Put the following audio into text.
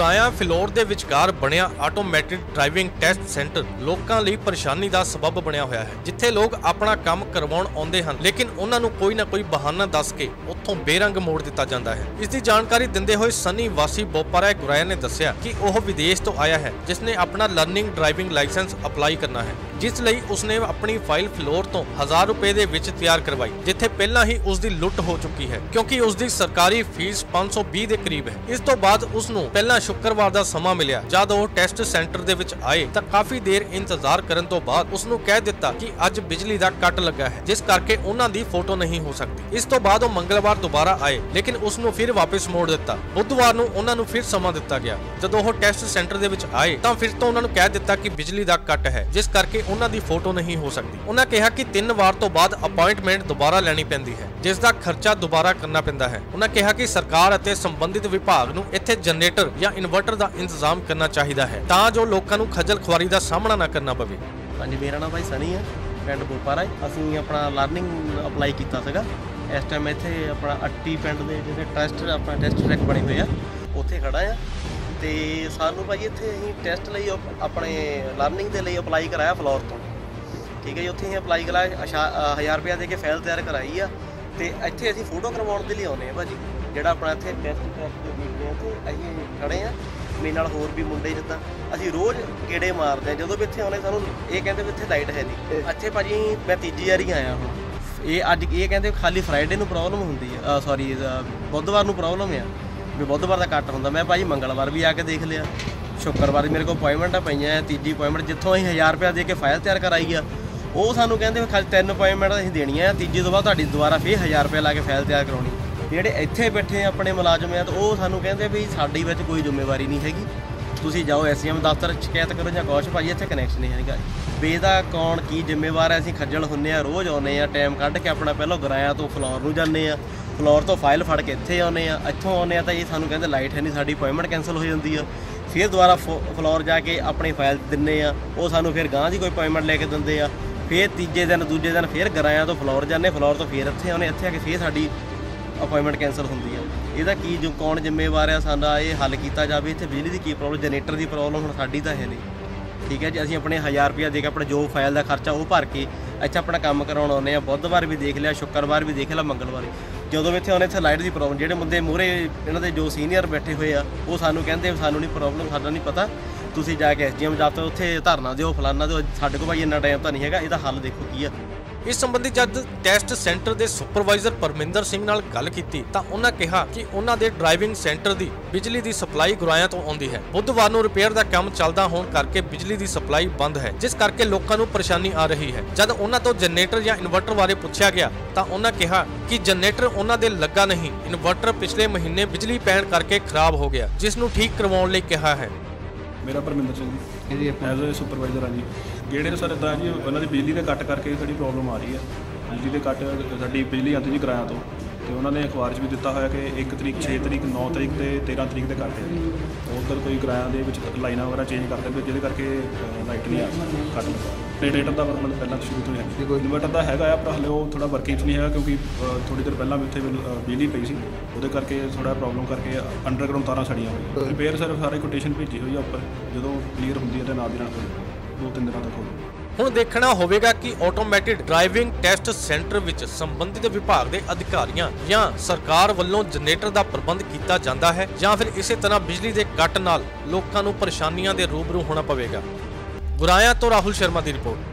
ਗੁਰਾਇਆ ਫਿਲੌਰ ਦੇ ਵਿਚਕਾਰ ਬਣਿਆ ਆਟੋਮੈਟਿਕ ਡਰਾਈਵਿੰਗ ਟੈਸਟ ਸੈਂਟਰ ਲੋਕਾਂ ਲਈ ਪਰੇਸ਼ਾਨੀ ਦਾ ਸਬਬ ਬਣਿਆ ਹੋਇਆ ਹੈ, ਜਿੱਥੇ ਲੋਕ ਆਪਣਾ ਕੰਮ ਕਰਵਾਉਣ ਆਉਂਦੇ ਹਨ, ਲੇਕਿਨ ਉਹਨਾਂ ਨੂੰ ਕੋਈ ਨਾ ਕੋਈ ਬਹਾਨਾ ਦੱਸ ਕੇ ਉੱਥੋਂ ਬੇਰੰਗ ਮੋੜ ਦਿੱਤਾ ਜਾਂਦਾ ਹੈ। ਇਸ ਦੀ ਜਾਣਕਾਰੀ ਦਿੰਦੇ ਹੋਏ ਸਨੀ ਵਾਸੀ ਬੋਪਾਰਾ ਗੁਰਾਇਆ ਨੇ ਦੱਸਿਆ ਕਿ ਉਹ ਵਿਦੇਸ਼ ਤੋਂ ਆਇਆ ਹੈ, ਜਿਸ ਨੇ ਆਪਣਾ ਲਰਨਿੰਗ ਡਰਾਈਵਿੰਗ ਲਾਇਸੈਂਸ ਅਪਲਾਈ ਕਰਨਾ ਹੈ। ਜਿਸ ਲਈ ਉਸਨੇ ਆਪਣੀ ਫਾਈਲ ਫਲੋਰ ਤੋਂ 1000 ਰੁਪਏ ਦੇ ਵਿੱਚ ਤਿਆਰ ਕਰਵਾਈ, ਜਿੱਥੇ ਪਹਿਲਾਂ ਹੀ ਉਸ ਦੀ ਲੁੱਟ ਹੋ ਚੁੱਕੀ ਹੈ, ਕਿਉਂਕਿ ਉਸ ਦੀ ਸਰਕਾਰੀ ਫੀਸ 520 ਦੇ ਕਰੀਬ ਹੈ। ਇਸ ਤੋਂ ਬਾਅਦ ਉਸ ਨੂੰ ਪਹਿਲਾਂ ਸ਼ੁੱਕਰਵਾਰ ਦਾ ਸਮਾਂ ਮਿਲਿਆ। ਜਦ ਉਹ ਟੈਸਟ ਸੈਂਟਰ ਦੇ ਵਿੱਚ ਆਏ, ਤਾਂ ਕਾਫੀ ਦੇਰ ਇੰਤਜ਼ਾਰ ਕਰਨ ਤੋਂ ਬਾਅਦ ਉਸ ਨੂੰ ਕਹਿ ਦਿੱਤਾ ਕਿ ਅੱਜ ਬਿਜਲੀ ਦਾ ਕੱਟ ਲੱਗਾ ਹੈ, ਜਿਸ ਕਰਕੇ ਉਹਨਾਂ ਦੀ ਫੋਟੋ ਨਹੀਂ ਹੋ ਸਕਦੀ। ਇਸ ਤੋਂ ਬਾਅਦ ਉਹ ਮੰਗਲਵਾਰ ਦੁਬਾਰਾ ਆਏ, ਲੇਕਿਨ ਉਸ ਨੂੰ ਫਿਰ ਵਾਪਸ ਮੋੜ ਦਿੱਤਾ। ਬੁੱਧਵਾਰ ਨੂੰ ਉਹਨਾਂ ਨੂੰ ਫਿਰ ਸਮਾਂ ਦਿੱਤਾ ਗਿਆ। ਜਦੋਂ ਉਹ ਟੈਸਟ ਸੈਂਟਰ ਦੇ ਵਿੱਚ ਆਏ, ਤਾਂ ਫਿਰ ਤੋਂ ਉਹਨਾਂ ਨੂੰ ਕਹਿ ਦਿੱਤਾ ਕਿ ਬਿਜਲੀ ਦਾ ਕੱਟ ਹੈ, ਜਿਸ ਕਰਕੇ ਉਹਨਾਂ ਦੀ ਫੋਟੋ ਨਹੀਂ ਹੋ ਸਕਦੀ। ਉਹਨਾਂ ਕਿਹਾ ਕਿ ਤਿੰਨ ਵਾਰ ਤੋਂ ਬਾਅਦ ਅਪਾਇੰਟਮੈਂਟ ਦੁਬਾਰਾ ਲੈਣੀ ਪੈਂਦੀ ਹੈ, ਜਿਸ ਦਾ ਖਰਚਾ ਦੁਬਾਰਾ ਕਰਨਾ ਪੈਂਦਾ ਹੈ। ਉਹਨਾਂ ਕਿਹਾ ਕਿ ਸਰਕਾਰ ਅਤੇ ਸੰਬੰਧਿਤ ਵਿਭਾਗ ਨੂੰ ਇੱਥੇ ਜਨਰੇਟਰ ਜਾਂ ਇਨਵਰਟਰ ਦਾ ਇੰਤਜ਼ਾਮ ਕਰਨਾ ਚਾਹੀਦਾ ਹੈ, ਤਾਂ ਜੋ ਲੋਕਾਂ ਨੂੰ ਖੱਜਲ ਖੁਆਰੀ ਦਾ ਸਾਹਮਣਾ ਨਾ ਕਰਨਾ ਪਵੇ। ਹਾਂਜੀ, ਮੇਰਾ ਨਾਮ ਭਾਈ ਸਨੀ ਹੈ, ਪਿੰਡ ਬੋਪਾਰਾ ਹੈ ਅਸੀਂ ਆਪਣਾ ਲਰਨਿੰਗ ਅਪਲਾਈ ਕੀਤਾ ਸੀਗਾ। ਇਸ ਟਾਈਮ ਇੱਥੇ ਆਪਣਾ ਅੱਟੀ ਪਿੰਡ ਦੇ ਜਿਹੜੇ ਟੈਸਟ ਆਪਣਾ ਟੈਸਟ ਟਰੈਕ ਬਣੇ ਹੋਏ ਆ, ਉੱਥੇ ਖੜਾ ਆ। ਤੇ ਸਾਨੂੰ ਭਾਈ ਇੱਥੇ ਅਸੀਂ ਟੈਸਟ ਲਈ ਆਪਣੇ ਲਰਨਿੰਗ ਦੇ ਲਈ ਅਪਲਾਈ ਕਰਾਇਆ ਫਲੋਰ ਤੋਂ। ਠੀਕ ਹੈ ਜੀ ਉੱਥੇ ਅਸੀਂ ਅਪਲਾਈ ਕਰਾਇਆ 1000 ਰੁਪਏ ਦੇ ਕੇ ਫਾਈਲ ਤਿਆਰ ਕਰਾਈ ਆ। ਤੇ ਇੱਥੇ ਅਸੀਂ ਫੋਟੋ ਕਰਵਾਉਣ ਦੇ ਲਈ ਆਉਨੇ ਆ ਭਾਜੀ ਜਿਹੜਾ ਆਪਣਾ ਇੱਥੇ ਟੈਸਟ ਟਰੈਕ ਦੇ ਦੇਖਦੇ ਆ ਤੇ ਅਸੀਂ ਖੜੇ ਆ। ਮੇਰੇ ਨਾਲ ਹੋਰ ਵੀ ਮੁੰਡੇ ਜਿੱਦਾਂ ਅਸੀਂ ਰੋਜ਼ ਗੇੜੇ ਮਾਰਦੇ ਆ। ਜਦੋਂ ਵੀ ਇੱਥੇ ਆਉਨੇ ਸਾਨੂੰ ਇਹ ਕਹਿੰਦੇ ਵੀ ਇੱਥੇ ਲਾਈਟ ਹੈ ਨਹੀਂ। ਇੱਥੇ ਭਾਜੀ ਮੈਂ ਤੀਜੀ ਵਾਰੀ ਆਇਆ ਹੁਣ ਇਹ ਅੱਜ ਇਹ ਕਹਿੰਦੇ ਖਾਲੀ ਫਰਾਈਡੇ ਨੂੰ ਪ੍ਰੋਬਲਮ ਹੁੰਦੀ ਆ ਸੌਰੀ ਬੁੱਧਵਾਰ ਨੂੰ ਪ੍ਰੋਬਲਮ ਆ। ਵੀ ਬੁੱਧਵਾਰ ਦਾ ਕੱਟ ਹੁੰਦਾ। ਮੈਂ ਭਾਜੀ ਮੰਗਲਵਾਰ ਵੀ ਆ ਕੇ ਦੇਖ ਲਿਆ। ਸ਼ੁੱਕਰਵਾਰ ਮੇਰੇ ਕੋਲ ਅਪਾਇੰਟਮੈਂਟਾਂ ਪਈਆਂ ਆ ਤੀਜੀ ਅਪਾਇੰਟਮੈਂਟ ਜਿੱਥੋਂ ਅਸੀਂ 1000 ਰੁਪਏ ਦੇ ਕੇ ਫਾਈਲ ਤਿਆਰ ਕਰਾਈ ਆ, ਉਹ ਸਾਨੂੰ ਕਹਿੰਦੇ ਵੀ ਖਾਲੀ ਤਿੰਨ ਅਪਾਇੰਟਮੈਂਟ ਅਸੀਂ ਦੇਣੀਆਂ ਆ ਤੀਜੀ ਤੋਂ ਬਾਅਦ ਤੁਹਾਡੀ ਦੁਬਾਰਾ ਫੇਰ 1000 ਰੁਪਏ ਲਾ ਕੇ ਫਾਈਲ ਤਿਆਰ ਕਰਾਉਣੀ। ਜਿਹੜੇ ਇੱਥੇ ਬੈਠੇ ਆਪਣੇ ਮੁਲਾਜ਼ਮ ਆ ਤਾਂ ਉਹ ਸਾਨੂੰ ਕਹਿੰਦੇ ਵੀ ਸਾਡੀ ਵਿੱਚ ਕੋਈ ਜ਼ਿੰਮੇਵਾਰੀ ਨਹੀਂ ਹੈਗੀ। ਤੁਸੀਂ ਜਾਓ ਐਸਐਮ ਦਫ਼ਤਰ, ਸ਼ਿਕਾਇਤ ਕਰੋ ਜਾਂ ਕੁਛ ਭਾਈ ਇੱਥੇ ਕਨੈਕਸ਼ਨ ਨਹੀਂ ਹੈਗਾ। ਵੀ ਇਹਦਾ ਕੌਣ, ਕੀ ਜ਼ਿੰਮੇਵਾਰ ਹੈ ਅਸੀਂ ਖੱਜਲ ਹੁੰਨੇ ਆ, ਰੋਜ਼ ਆਉਨੇ ਆ ਟਾਈਮ ਕੱਢ ਕੇ ਆਪਣਾ ਪਹਿਲਾਂ ਗਰਾਇਆ ਤੋਂ ਫਲੋਰ ਨੂੰ ਜਾਂਦੇ ਆ। ਫਲੋਰ ਤੋਂ ਫਾਈਲ ਫੜ ਕੇ ਇੱਥੇ ਆਉਨੇ ਆ ਇੱਥੋਂ ਆਉਨੇ ਆ ਤਾਂ ਇਹ ਸਾਨੂੰ ਕਹਿੰਦੇ ਲਾਈਟ ਹੈ ਨਹੀਂ, ਸਾਡੀ ਅਪਾਇੰਟਮੈਂਟ ਕੈਨਸਲ ਹੋ ਜਾਂਦੀ ਆ। ਫਿਰ ਦੁਬਾਰਾ ਫੋ- ਫਲੋਰ ਜਾ ਕੇ ਆਪਣੀ ਫਾਈਲ ਦਿੰਨੇ ਆ ਉਹ ਸਾਨੂੰ ਫਿਰ ਗਾਂ ਦੀ ਕੋਈ ਅਪਾਇੰਟਮੈਂਟ ਲੈ ਕੇ ਦਿੰਦੇ ਆ। ਫਿਰ ਤੀਜੇ ਦਿਨ, ਦੂਜੇ ਦਿਨ ਫਿਰ ਗਰਾਇਆ ਤੋਂ ਫਲੋਰ ਜਾਂਦੇ ਫਲੋਰ ਤੋਂ ਫਿਰ ਇੱਥੇ ਆਉਨੇ ਇੱਥੇ ਆ ਕੇ ਫਿਰ ਸਾਡੀ ਅਪਾਇੰਟਮੈਂਟ ਕੈਨਸਲ ਹੁੰਦੀ ਆ। ਇਹਦਾ ਕੀ ਜੋ, ਕੌਣ ਜ਼ਿੰਮੇਵਾਰ ਆ ਸਾਡਾ, ਇਹ ਹੱਲ ਕੀਤਾ ਜਾਵੇ, ਇੱਥੇ ਬਿਜਲੀ ਦੀ ਕੀ ਪ੍ਰੋਬਲਮ ਜਨਰੇਟਰ ਦੀ ਪ੍ਰੋਬਲਮ ਹੁਣ ਸਾਡੀ ਤਾਂ ਹੈ ਨਹੀਂ। ਠੀਕ ਹੈ ਜੀ, ਅਸੀਂ ਆਪਣੇ 1000 ਰੁਪਇਆ ਦੇ ਕੇ ਆਪਣਾ ਜੋ ਫਾਈਲ ਦਾ ਖਰਚਾ ਉਹ ਭਰ ਕੇ ਇੱਥੇ ਆਪਣਾ ਕੰਮ ਕਰਾਉਣ ਆਉਂਦੇ ਆ ਬੁੱਧਵਾਰ ਵੀ ਦੇਖ ਲਿਆ, ਸ਼ੁੱਕਰਵਾਰ ਵੀ ਦੇਖ ਲਿਆ, ਮੰਗਲਵਾਰ ਵੀ। ਜਦੋਂ ਵੀ ਇੱਥੇ ਆਉਂਦੇ, ਇੱਥੇ ਲਾਈਟ ਦੀ ਪ੍ਰੋਬਲਮ ਜਿਹੜੇ ਬੰਦੇ ਮੂਹਰੇ ਇਹਨਾਂ ਦੇ ਜੋ ਸੀਨੀਅਰ ਬੈਠੇ ਹੋਏ ਆ, ਉਹ ਸਾਨੂੰ ਕਹਿੰਦੇ ਵੀ ਸਾਨੂੰ ਨਹੀਂ ਪ੍ਰੋਬਲਮ ਸਾਡਾ ਨਹੀਂ ਪਤਾ। ਤੁਸੀਂ ਜਾ ਕੇ ਐਸਡੀਐਮ ਦਫ਼ਤਰ ਉੱਥੇ ਧਰਨਾ ਦਿਓ, ਫਲਾਨਾ ਦਿਓ, ਸਾਡੇ ਕੋਲ ਭਾਈ ਇੰਨਾ ਟਾਈਮ ਤਾਂ ਨਹੀਂ ਹੈਗਾ, ਇਹਦਾ ਹੱਲ ਦੇਖੋ ਕੀ ਆ। ਇਸ ਸੰਬੰਧੀ ਜਦ ਟੈਸਟ ਸੈਂਟਰ ਦੇ ਸੁਪਰਵਾਈਜ਼ਰ ਪਰਮਿੰਦਰ ਸਿੰਘ ਨਾਲ ਗੱਲ ਕੀਤੀ ਤਾਂ ਉਹਨਾਂ ਕਿਹਾ ਕਿ ਉਹਨਾਂ ਦੇ ਡਰਾਈਵਿੰਗ ਸੈਂਟਰ ਦੀ ਬਿਜਲੀ ਦੀ ਸਪਲਾਈ ਗੁਰਾਇਆਂ ਤੋਂ ਆਉਂਦੀ ਹੈ। ਬੁੱਧਵਾਰ ਨੂੰ ਰਿਪੇਅਰ ਦਾ ਕੰਮ ਚੱਲਦਾ ਹੋਣ ਕਰਕੇ ਬਿਜਲੀ ਦੀ ਸਪਲਾਈ ਬੰਦ ਹੈ, ਜਿਸ ਕਰਕੇ ਲੋਕਾਂ ਨੂੰ ਪਰੇਸ਼ਾਨੀ ਆ ਰਹੀ ਹੈ। ਜਦ ਉਹਨਾਂ ਤੋਂ ਜਨਰੇਟਰ ਜਾਂ ਇਨਵਰਟਰ ਬਾਰੇ ਪੁੱਛਿਆ ਗਿਆ ਤਾਂ ਉਹਨਾਂ ਕਿਹਾ ਕਿ ਜਨਰੇਟਰ ਉਹਨਾਂ ਦੇ ਲੱਗਾ ਨਹੀਂ। ਇਨਵਰਟਰ ਪਿਛਲੇ ਮਹੀਨੇ ਬਿਜਲੀ ਪੈਣ ਕਰਕੇ ਖਰਾਬ ਹੋ ਗਿਆ, ਜਿਸ ਨੂੰ ਠੀਕ ਕਰਵਾਉਣ ਲਈ ਕਿਹਾ ਹੈ। ਮੇਰਾ Parminder Singh ji. As a supervisor ਆ ਜੀ। ਗੇੜੇ ਸਰ ਇਦਾਂ ਜੀ ਉਹਨਾਂ ਦੀ ਬਿਜਲੀ ਦੇ ਕੱਟ ਕਰਕੇ ਸਾਡੀ ਪ੍ਰੋਬਲਮ ਆ ਰਹੀ ਹੈ ਬਿਜਲੀ ਦੇ ਕੱਟ ਸਾਡੀ ਬਿਜਲੀ ਆਉਂਦੀ ਜੀ ਕਿਰਾਇਆ ਤੋਂ। ਤੇ ਉਹਨਾਂ ਨੇ ਅਖਬਾਰ 'ਚ ਵੀ ਦਿੱਤਾ ਹੋਇਆ ਕਿ 1 ਤਰੀਕ 6 ਤਰੀਕ 9 ਤਰੀਕ ਤੇ 13 ਤਰੀਕ ਦੇ ਕੱਟ ਹੈ। ਉਧਰ ਕੋਈ ਕਿਰਾਇਆ ਦੇ ਵਿੱਚ ਲਾਈਨਾਂ ਵਗੈਰਾ ਚੇਂਜ ਕਰ ਦਿੰਦੇ ਜਿਹਦੇ ਕਰਕੇ ਲਾਈਟ ਨਹੀਂ ਆ ਕੱਟ ਜਨਰੇਟਰ ਦਾ ਮਤਲਬ ਪਹਿਲਾਂ ਸ਼ੁਰੂ ਤੋਂ ਹੀ ਹੈ। ਇਨਵਰਟਰ ਦਾ ਹੈਗਾ ਆ ਪਰ ਹਲੇ ਉਹ ਥੋੜਾ ਵਰਕਿੰਗ 'ਚ ਨਹੀਂ ਹੈਗਾ ਕਿਉਂਕਿ ਥੋੜੀ ਦੇਰ ਪਹਿਲਾਂ ਵੀ ਉੱਥੇ ਬਿਜਲੀ ਪਈ ਸੀ। ਉਹਦੇ ਕਰਕੇ ਥੋੜਾ ਪ੍ਰੋਬਲਮ ਕਰਕੇ ਅੰਡਰਗਰਾਉਂਡ ਤਾਰਾਂ ਸੜੀਆਂ ਹੋਈਆਂ। ਰਿਪੇਅਰ ਸਰ ਸਾਰੇ ਕੋਟੇਸ਼ਨ ਭੇਜੀ ਹੋਈ ਆ ਉੱਪਰ। ਜਦੋਂ ਕਲੀਅਰ ਹੁੰਦੀ ਹੈ ਤੇ ਨਾਲ ਦੀ ਨਾਲ। ਦੋ ਤਿੰਨ ਦਿਨਾਂ ਤੱਕ ਹੋਊ ਹੁਣ ਦੇਖਣਾ ਹੋਵੇਗਾ ਕਿ ਆਟੋਮੈਟਿਡ ਡਰਾਈਵਿੰਗ ਟੈਸਟ ਸੈਂਟਰ ਵਿੱਚ ਸੰਬੰਧਿਤ ਵਿਭਾਗ ਦੇ ਅਧਿਕਾਰੀਆਂ ਜਾਂ ਸਰਕਾਰ ਵੱਲੋਂ ਜਨਰੇਟਰ ਦਾ ਪ੍ਰਬੰਧ ਕੀਤਾ ਜਾਂਦਾ ਹੈ ਜਾਂ ਫਿਰ ਇਸੇ ਤਰ੍ਹਾਂ ਬਿਜਲੀ ਦੇ ਕੱਟ ਨਾਲ ਲੋਕਾਂ ਨੂੰ ਪਰੇਸ਼ਾਨੀਆਂ ਦੇ ਰੂਬਰੂ ਹੋਣਾ ਪਵੇਗਾ। ਗੁਰਾਇਆ ਤੋਂ ਰਾਹੁਲ ਸ਼ਰਮਾ ਦੀ ਰਿਪੋਰਟ।